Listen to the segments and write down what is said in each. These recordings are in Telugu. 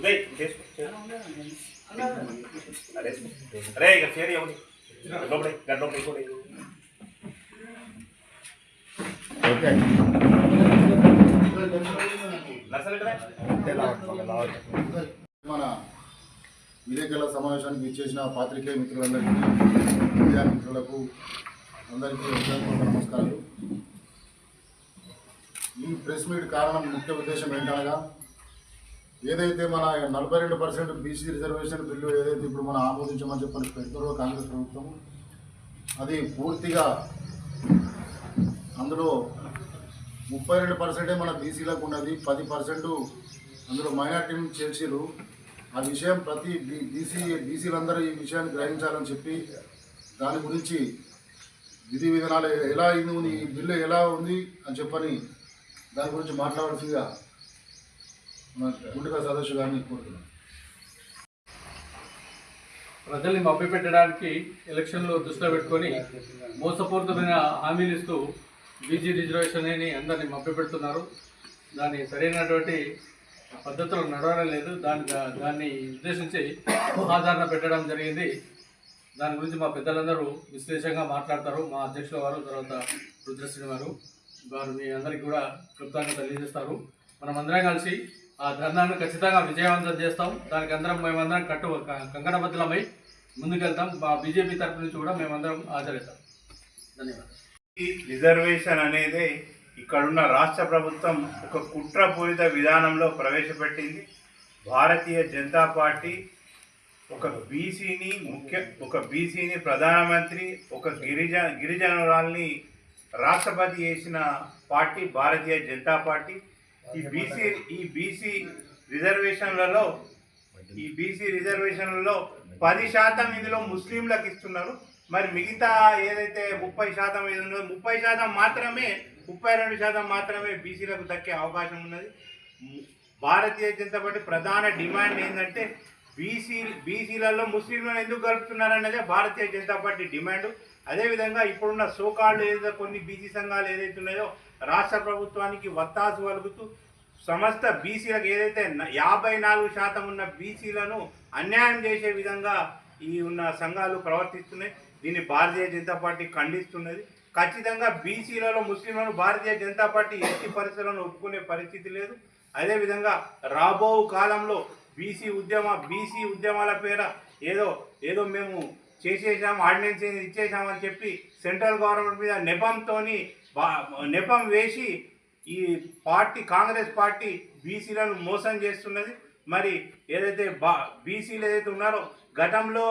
ఉదయ్ అరే అరే ఇక చేరి ఎవరి లోపడే గడ్డ లోపడే ఓకే మన విలేకరుల సమావేశానికి ఇచ్చేసిన పాత్రికేయ మిత్రులందరికీ మీడియా మిత్రులకు అందరికీ నమస్కారాలు ఈ ప్రెస్ మీట్ కారణం ముఖ్య ఉద్దేశం ఏంటనగా ఏదైతే మన నలభై రెండు పర్సెంట్ బీసీ రిజర్వేషన్ బిల్లు ఏదైతే ఇప్పుడు మనం ఆమోదించమని చెప్పని పెడుతారో కాంగ్రెస్ ప్రభుత్వం అది పూర్తిగా అందులో ముప్పై రెండు పర్సెంటే మన బీసీలకు ఉన్నది పది పర్సెంట్ అందులో మైనార్టీని చేర్చిరు ఆ విషయం ప్రతి బీ- బీసీ బీసీలందరూ ఈ విషయాన్ని గ్రహించాలని చెప్పి దాని గురించి విధి విధానాలు ఎలా అయింది ఈ బిల్లు ఎలా ఉంది అని చెప్పని దాని గురించి మాట్లాడాల్సిందిగా గుండెగా సదస్సు గారిని కోరుతున్నాను. ప్రజల్ని మభ్యపెట్టడానికి ఎలక్షన్లో దృష్టిలో పెట్టుకొని మోసపూరితమైన హామీలు ఇస్తూ బీజీ రిజర్వేషన్ అని అందరినీ మభ్యపెడుతున్నారు. దాన్ని సరైనటువంటి పద్ధతులు నడవడం లేదు. దాని దాన్ని ఉద్దేశించి ఆధారణ పెట్టడం జరిగింది. దాని గురించి మా పెద్దలందరూ విశ్లేషంగా మాట్లాడతారు. మా అధ్యక్షుల వారు తర్వాత రుద్రశ్రీ వారు. వారు మీ అందరికీ కూడా క్లుప్తంగా తెలియజేస్తారు. మనం అందరం కలిసి ఆ ధర్నాను ఖచ్చితంగా విజయవంతం చేస్తాం. దానికి అందరం మేమందరం కట్టు కంకణబద్ధులమై ముందుకెళ్తాం. మా బీజేపీ తరపు నుంచి కూడా మేమందరం ఆచరిస్తాం ధన్యవాదాలు. ఈ రిజర్వేషన్ అనేది ఇక్కడున్న రాష్ట్ర ప్రభుత్వం ఒక కుట్రపూరిత విధానంలో ప్రవేశపెట్టింది. భారతీయ జనతా పార్టీ ఒక బీసీని ముఖ్య ఒక బీసీని ప్రధానమంత్రి ఒక గిరిజ గిరిజనురాల్ని రాష్ట్రపతి చేసిన పార్టీ భారతీయ జనతా పార్టీ. ఈ బీసీ ఈ బీసీ రిజర్వేషన్లలో ఈ బీసీ రిజర్వేషన్లలో పది శాతం ఇందులో ముస్లింలకు ఇస్తున్నారు. మరి మిగతా ఏదైతే ముప్పై శాతం ఏది ఉన్నదో ముప్పై శాతం మాత్రమే ముప్పై రెండు శాతం మాత్రమే బీసీలకు దక్కే అవకాశం ఉన్నది. భారతీయ జనతా పార్టీ ప్రధాన డిమాండ్ ఏంటంటే బీసీ బీసీలలో ముస్లింలను ఎందుకు కలుపుతున్నారన్నదే భారతీయ జనతా పార్టీ డిమాండ్. అదేవిధంగా ఇప్పుడున్న సోకాళ్ళు ఏదో కొన్ని బీసీ సంఘాలు ఏదైతే ఉన్నాయో రాష్ట్ర ప్రభుత్వానికి వత్తాసు వలుగుతూ సమస్త బీసీలకు ఏదైతే యాభై నాలుగు శాతం ఉన్న బీసీలను అన్యాయం చేసే విధంగా ఈ ఉన్న సంఘాలు ప్రవర్తిస్తున్నాయి. దీన్ని భారతీయ జనతా పార్టీ ఖండిస్తున్నది. ఖచ్చితంగా బీసీలలో ముస్లింలను భారతీయ జనతా పార్టీ ఎట్టి పరిస్థితులను ఒప్పుకునే పరిస్థితి లేదు. అదేవిధంగా రాబో కాలంలో బీసీ ఉద్యమ బీసీ ఉద్యమాల పేర ఏదో ఏదో మేము చేసేసాం ఆర్డినెన్స్ ఇచ్చేసామని చెప్పి సెంట్రల్ గవర్నమెంట్ మీద నెపంతో నెపం వేసి ఈ పార్టీ కాంగ్రెస్ పార్టీ బీసీలను మోసం చేస్తున్నది. మరి ఏదైతే బా బీసీలు ఏదైతే ఉన్నారో గతంలో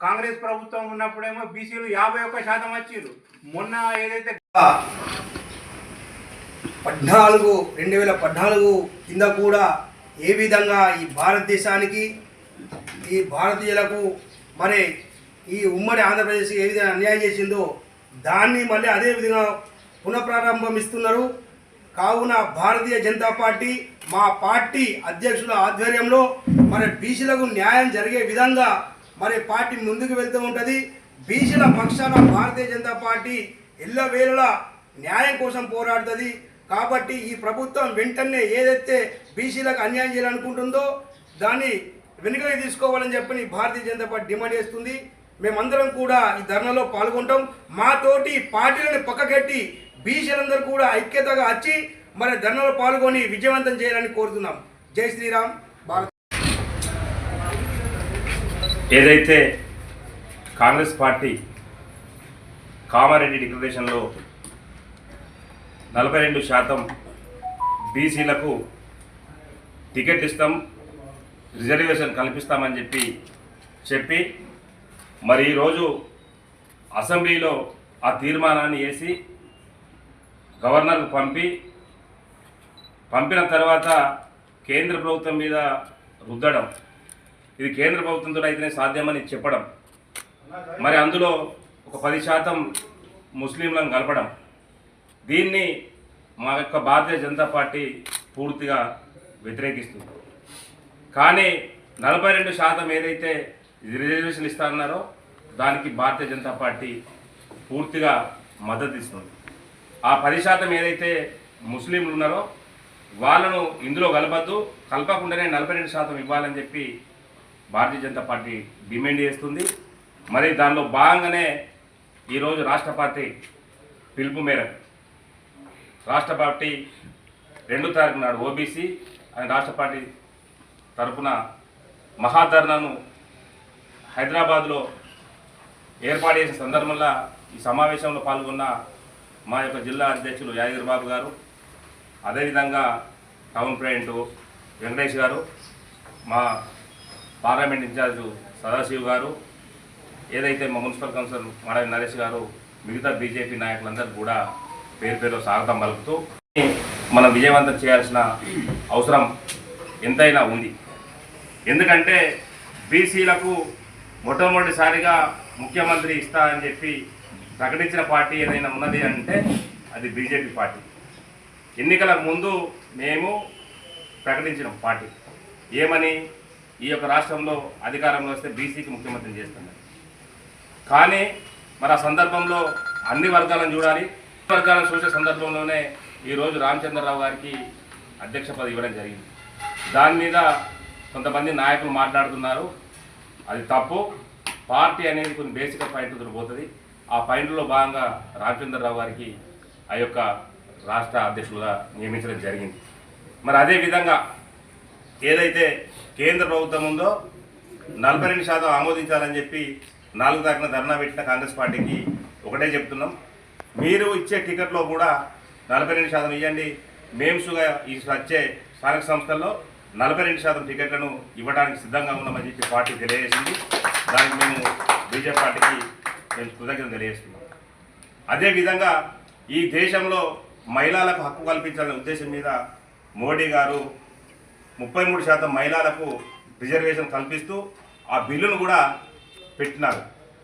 కాంగ్రెస్ ప్రభుత్వం ఉన్నప్పుడేమో బీసీలు యాభై ఒక్క శాతం వచ్చారు మొన్న ఏదైతే పద్నాలుగు రెండు వేల పద్నాలుగు కింద కూడా ఏ విధంగా ఈ భారతదేశానికి ఈ భారతీయులకు మరి ఈ ఉమ్మడి ఆంధ్రప్రదేశ్ ఏ విధంగా అన్యాయం చేసిందో దాన్ని మళ్ళీ అదే విధంగా పునఃప్రారంభమిస్తున్నారు కావున భారతీయ జనతా పార్టీ మా పార్టీ అధ్యక్షుల ఆధ్వర్యంలో మరి బీసీలకు న్యాయం జరిగే విధంగా మరి పార్టీ ముందుకు వెళ్తూ ఉంటుంది. బీసీల పక్షాన భారతీయ జనతా పార్టీ ఎల్లవేళలా న్యాయం కోసం పోరాడుతుంది. కాబట్టి ఈ ప్రభుత్వం వెంటనే ఏదైతే బీసీలకు అన్యాయం చేయాలనుకుంటుందో దాన్ని వెనుకకి తీసుకోవాలని చెప్పని భారతీయ జనతా పార్టీ డిమాండ్ చేస్తుంది. మేమందరం కూడా ఈ ధర్నాలో పాల్గొంటాం. మాతోటి పార్టీలను పక్కకెట్టి బీసీలందరూ కూడా ఐక్యతగా వచ్చి మరి ధర్నాలో పాల్గొని విజయవంతం చేయాలని కోరుతున్నాం. జై శ్రీరామ్. భారత్. ఏదైతే కాంగ్రెస్ పార్టీ కామారెడ్డి డిక్లరేషన్లో నలభై రెండు శాతం బీసీలకు టికెట్ ఇస్తాం రిజర్వేషన్ కల్పిస్తామని చెప్పి చెప్పి మరి ఈరోజు అసెంబ్లీలో ఆ తీర్మానాన్ని వేసి గవర్నర్కు పంపి పంపిన తర్వాత కేంద్ర ప్రభుత్వం మీద రుద్దడం ఇది కేంద్ర ప్రభుత్వంతో అయితేనే సాధ్యమని చెప్పడం మరి అందులో ఒక పది శాతం ముస్లింలను కలపడం దీన్ని మా యొక్క భారతీయ జనతా పార్టీ పూర్తిగా వ్యతిరేకిస్తుంది. కానీ నలభై రెండు శాతం ఏదైతే రిజర్వేషన్ ఇస్తారన్నారో దానికి భారతీయ జనతా పార్టీ పూర్తిగా మద్దతు ఇస్తుంది. ఆ పది శాతం ఏదైతే ముస్లింలు ఉన్నారో వాళ్ళను ఇందులో కలపద్దు కలపకుండానే నలభై రెండు శాతం ఇవ్వాలని చెప్పి భారతీయ జనతా పార్టీ డిమాండ్ చేస్తుంది. మరి దానిలో భాగంగానే ఈరోజు రాష్ట్ర పార్టీ పిలుపు మేరకు రాష్ట్ర పార్టీ రెండు తారీఖు నాడు ఓబీసీ అని రాష్ట్ర పార్టీ తరఫున మహాధర్నాను హైదరాబాద్లో ఏర్పాటు చేసిన సందర్భంలో ఈ సమావేశంలో పాల్గొన్న మా యొక్క జిల్లా అధ్యక్షులు యాదగిరి బాబు గారు అదేవిధంగా టౌన్ ప్రెసిడెంట్ వెంకటేష్ గారు మా పార్లమెంట్ ఇన్ఛార్జు సదాశివ్ గారు ఏదైతే మా మున్సిపల్ కౌన్సిలర్ మాడవి నరేష్ గారు మిగతా బీజేపీ నాయకులందరూ కూడా పేరు పేరు స్వాగతం పలుకుతూ మనం విజయవంతం చేయాల్సిన అవసరం ఎంతైనా ఉంది. ఎందుకంటే బీసీలకు మొట్టమొదటిసారిగా ముఖ్యమంత్రి ఇస్తా అని చెప్పి ప్రకటించిన పార్టీ ఏదైనా ఉన్నది అంటే అది బీజేపీ పార్టీ. ఎన్నికలకు ముందు మేము ప్రకటించిన పార్టీ. ఏమని? ఈ యొక్క రాష్ట్రంలో అధికారంలో వస్తే బీసీకి ముఖ్యమంత్రి చేస్తున్నారు. కానీ మరి ఆ సందర్భంలో అన్ని వర్గాలను చూడాలి. వర్గాలను చూసే సందర్భంలోనే ఈరోజు రామచంద్రరావు గారికి అధ్యక్ష పదవి ఇవ్వడం జరిగింది. దాని మీద కొంతమంది నాయకులు మాట్లాడుతున్నారు. అది తప్పు. పార్టీ అనేది కొన్ని బేసిక్ పాయింట్ దొరికిపోతుంది ఆ పాయింట్లో భాగంగా రామచంద్రరావు గారికి ఆ యొక్క రాష్ట్ర అధ్యక్షులుగా నియమించడం జరిగింది. మరి అదే విధంగా ఏదైతే కేంద్ర ప్రభుత్వం ఉందో నలభై రెండు శాతం ఆమోదించాలని చెప్పి నాలుగు తగిన ధర్నా పెట్టిన కాంగ్రెస్ పార్టీకి ఒకటే చెప్తున్నాం. మీరు ఇచ్చే టికెట్లో కూడా నలభై రెండు శాతం ఇవ్వండి మేమ్స్గా ఈ వచ్చే స్థానిక సంస్థల్లో నలభై రెండు శాతం టికెట్లను ఇవ్వడానికి సిద్ధంగా ఉన్నామని చెప్పి పార్టీ తెలియజేసింది. దానికి మేము బీజేపీ పార్టీకి మేము కృతజ్ఞత తెలియజేస్తున్నాం. అదేవిధంగా ఈ దేశంలో మహిళలకు హక్కు కల్పించాలనే ఉద్దేశం మీద మోడీ గారు ముప్పై మూడు శాతం మహిళలకు రిజర్వేషన్ కల్పిస్తూ ఆ బిల్లును కూడా పెట్టినారు.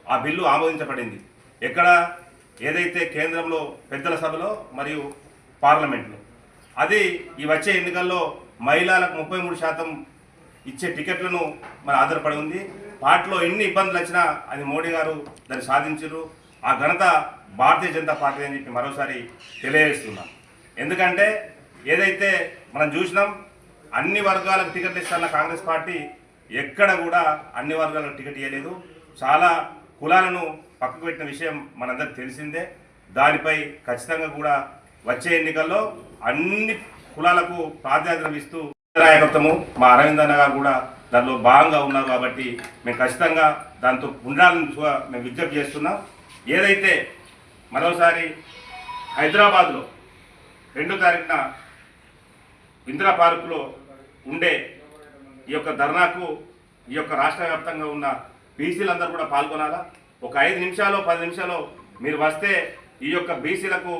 ఆ బిల్లు ఆమోదించబడింది. ఎక్కడ? ఏదైతే కేంద్రంలో పెద్దల సభలో మరియు పార్లమెంట్లో. అది ఈ వచ్చే ఎన్నికల్లో మహిళలకు ముప్పై మూడు శాతం ఇచ్చే టికెట్లను మరి ఆధారపడి ఉంది. పార్టీలో ఎన్ని ఇబ్బందులు వచ్చినా అది మోడీ గారు దాన్ని సాధించారు. ఆ ఘనత భారతీయ జనతా పార్టీ అని చెప్పి మరోసారి తెలియజేస్తున్నాం. ఎందుకంటే ఏదైతే మనం చూసినాం అన్ని వర్గాలకు టికెట్లు ఇస్తున్న కాంగ్రెస్ పార్టీ ఎక్కడ కూడా అన్ని వర్గాలకు టికెట్ ఇవ్వలేదు చాలా కులాలను పక్కకు పెట్టిన విషయం మనందరికి తెలిసిందే. దానిపై ఖచ్చితంగా కూడా వచ్చే ఎన్నికల్లో అన్ని కులాలకు ప్రాధాన్యత ఇస్తూ నాయకత్వము. మా అరవింద్ అన్న గారు కూడా దానిలో భాగంగా ఉన్నారు కాబట్టి మేము ఖచ్చితంగా దాంతో ఉండాలని మేము విజ్ఞప్తి చేస్తున్నాం. ఏదైతే మరోసారి హైదరాబాద్లో రెండో తారీఖున ఇందిరా పార్కులో ఉండే ఈ యొక్క ధర్నాకు ఈ యొక్క రాష్ట్ర వ్యాప్తంగా ఉన్న బీసీలందరూ కూడా పాల్గొనాలా? ఒక ఐదు నిమిషాలు పది నిమిషాలు మీరు వస్తే ఈ యొక్క బీసీలకు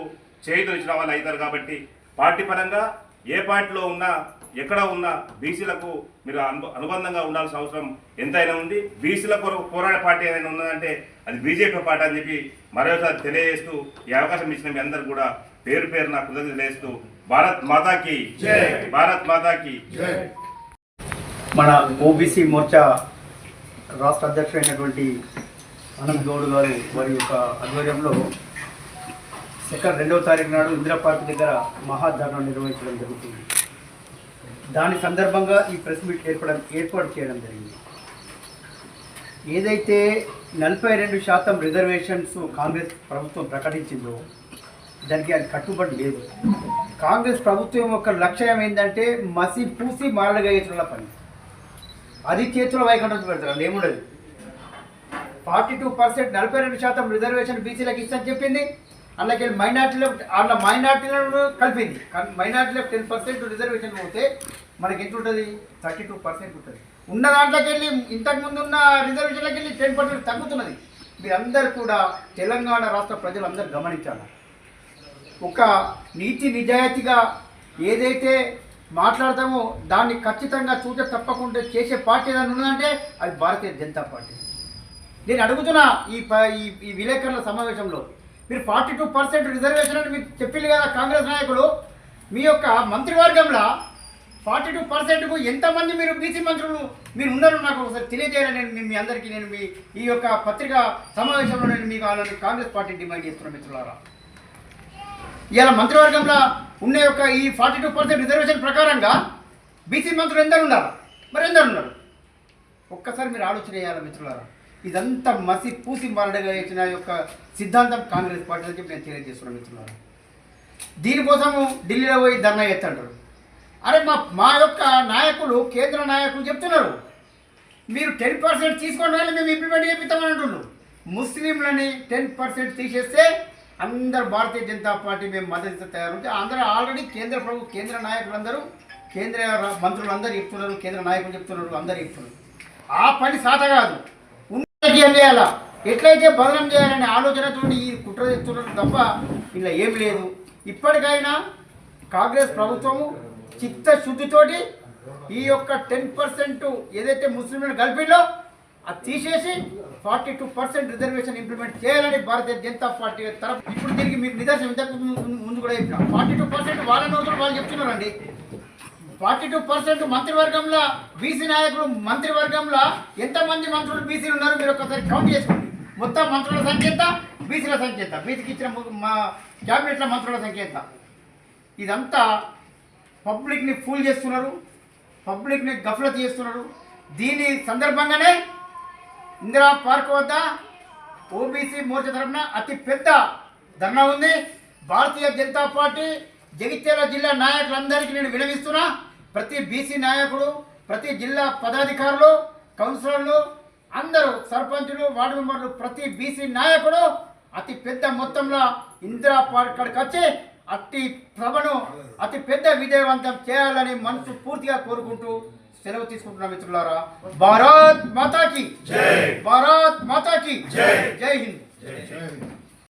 చేయుతనిచ్చిన వాళ్ళు అవుతారు కాబట్టి పార్టీ పరంగా ఏ పార్టీలో ఉన్నా ఎక్కడ ఉన్నా బీసీలకు మీరు అను అనుబంధంగా ఉండాల్సిన అవసరం ఎంతైనా ఉంది. బీసీల కొరకు పోరాడే పార్టీ ఏదైనా ఉన్నదంటే అది బీజేపీ పార్టీ అని చెప్పి మరోసారి తెలియజేస్తూ ఈ అవకాశం ఇచ్చిన మీ అందరు కూడా పేరు పేరు నా కృతజ్ఞతలు తెలియజేస్తూ భారత్ మాతాకి భారత్ మాతాకి జై. మన ఓబీసీ మోర్చా రాష్ట్ర అధ్యక్షుడైనటువంటి అనంత్ గౌడ్ గారు వారి యొక్క ఆధ్వర్యంలో సెకండ్ రెండవ తారీఖు నాడు ఇందిరా పార్క్ దగ్గర మహాధర్నా నిర్వహించడం జరుగుతుంది. దాని సందర్భంగా ఈ ప్రెస్ మీట్ ఏర్పడం ఏర్పాటు చేయడం జరిగింది. ఏదైతే నలభై రెండు శాతం రిజర్వేషన్స్ కాంగ్రెస్ ప్రభుత్వం ప్రకటించిందో దానికి అది కట్టుబడి లేదు. కాంగ్రెస్ ప్రభుత్వం యొక్క లక్ష్యం ఏంటంటే మసి పూసి మారడగేతుల పని. అది చేతుల వైకుంఠం పెడతారు ఏముండదు. ఫార్టీ టూ పర్సెంట్ నలభై రెండు శాతం రిజర్వేషన్ బీసీలకు ఇస్తని చెప్పింది. అందులోకి మైనార్టీలో అందులో మైనార్టీలను కలిపింది. మైనార్టీలో మైనార్టీలకు టెన్ పర్సెంట్ రిజర్వేషన్ పోతే మనకి ఎంత ఉంటుంది థర్టీ టూ పర్సెంట్ ఉంటుంది. ఉన్న దాంట్లోకి వెళ్ళి ఇంతకుముందు ఉన్న రిజర్వేషన్లోకి వెళ్ళి టెన్ పర్సెంట్ తగ్గుతున్నది. మీరందరూ కూడా తెలంగాణ రాష్ట్ర ప్రజలందరూ గమనించాలి. ఒక నీతి నిజాయితీగా ఏదైతే మాట్లాడతామో దాన్ని ఖచ్చితంగా చూసే తప్పకుండా చేసే పార్టీ ఏదైనా ఉన్నదంటే అది భారతీయ జనతా పార్టీ. నేను అడుగుతున్నా ఈ ప- ఈ ఈ విలేకరుల సమావేశంలో మీరు ఫార్టీ టూ పర్సెంట్ రిజర్వేషన్ అని మీకు చెప్పింది కదా కాంగ్రెస్ నాయకులు. మీ యొక్క మంత్రివర్గంలో ఫార్టీ టూ పర్సెంట్కు ఎంతమంది మీరు బీసీ మంత్రులు మీరు ఉన్నారు నాకు ఒకసారి తెలియజేయాలని నేను మీ- అందరికీ నేను మీ ఈ యొక్క పత్రికా సమావేశంలో నేను మీకు అలాంటి కాంగ్రెస్ పార్టీ డిమాండ్ చేస్తున్న మిత్రులారా. ఇవాళ మంత్రివర్గంలో ఉన్న యొక్క ఈ ఫార్టీ టూ పర్సెంట్ రిజర్వేషన్ ప్రకారంగా బీసీ మంత్రులు ఎందరు ఉన్నారు? మరి ఎందరు ఉన్నారు? ఒక్కసారి మీరు ఆలోచన చేయాలి మిత్రులారా? ఇదంతా మసి పూసి మరడగా ఇచ్చిన యొక్క సిద్ధాంతం కాంగ్రెస్ పార్టీ అని చెప్పి నేను తెలియజేస్తున్నాను మిత్రులారు. దీనికోసము ఢిల్లీలో పోయి ధర్నా ఎత్తంటారు అరే మా మా యొక్క నాయకులు కేంద్ర నాయకులు చెప్తున్నారు. మీరు టెన్ పర్సెంట్ తీసుకోండి కానీ మేము ఇంప్లిమెంట్ చేపిస్తామని అంటున్నారు. ముస్లింలని టెన్ పర్సెంట్ తీసేస్తే అందరు భారతీయ జనతా పార్టీ మేము మద్దతు తయారు అందరూ ఆల్రెడీ కేంద్ర ప్రభు కేంద్ర నాయకులందరూ కేంద్ర మంత్రులు అందరూ చెప్తున్నారు కేంద్ర నాయకులు చెప్తున్నారు అందరూ చెప్తున్నారు. ఆ పని సాధ కాదు. రాజకీయం చేయాలా? ఎట్లయితే బదనం చేయాలనే ఆలోచనతో ఈ కుట్ర చేస్తున్నారు తప్ప ఇలా ఏం లేదు. ఇప్పటికైనా కాంగ్రెస్ ప్రభుత్వము చిత్తశుద్ధితోటి ఈ యొక్క టెన్ పర్సెంట్ ఏదైతే ముస్లింలను కలిపిందో అది తీసేసి forty two percent reservation implement చేయాలని భారతీయ జనతా పార్టీ తరఫు ఇప్పుడు దీనికి మీరు నిదర్శనం ఇంతకు ముందు- ముందు కూడా చెప్పిన. ఫార్టీ టూ పర్సెంట్ వాళ్ళ నోతులు వాళ్ళు చెప్తున్నారండి. ఫార్టీ టూ పర్సెంట్ మంత్రివర్గంలో బీసీ నాయకులు మంత్రివర్గంలో ఎంతమంది మంత్రులు బీసీలు ఉన్నారు మీరు ఒకసారి కౌంట్ చేసుకోండి. మొత్తం మంత్రుల సంఖ్య ఎంత? బీసీల సంఖ్య ఎంత? బీసీకి ఇచ్చిన మా క్యాబినెట్ల మంత్రుల సంఖ్య ఎంత? ఇదంతా పబ్లిక్ని ఫూల్ చేస్తున్నారు. పబ్లిక్ని గఫలత్ చేస్తున్నారు. దీని సందర్భంగానే ఇందిరా పార్క్ వద్ద ఓబీసీ మోర్చా తరఫున అతి పెద్ద ధర్నా ఉంది. భారతీయ జనతా పార్టీ జగిత్యాల జిల్లా నాయకులందరికీ నేను వినవిస్తున్నా. ప్రతి బీసీ నాయకుడు ప్రతి జిల్లా పదాధికారులు కౌన్సిలర్లు అందరూ సర్పంచులు వార్డు మెంబర్లు ప్రతి బీసీ నాయకుడు అతి పెద్ద మొత్తంలో ఇందిరా పార్క్ కాడికి వచ్చి అట్టి సభను అతి పెద్ద విజయవంతం చేయాలని మనసు పూర్తిగా కోరుకుంటూ సెలవు తీసుకుంటున్నా మిత్రులారా. భారత్ మాతాకి. భారత్ మాతాకి. జై హింద్. జై హింద్.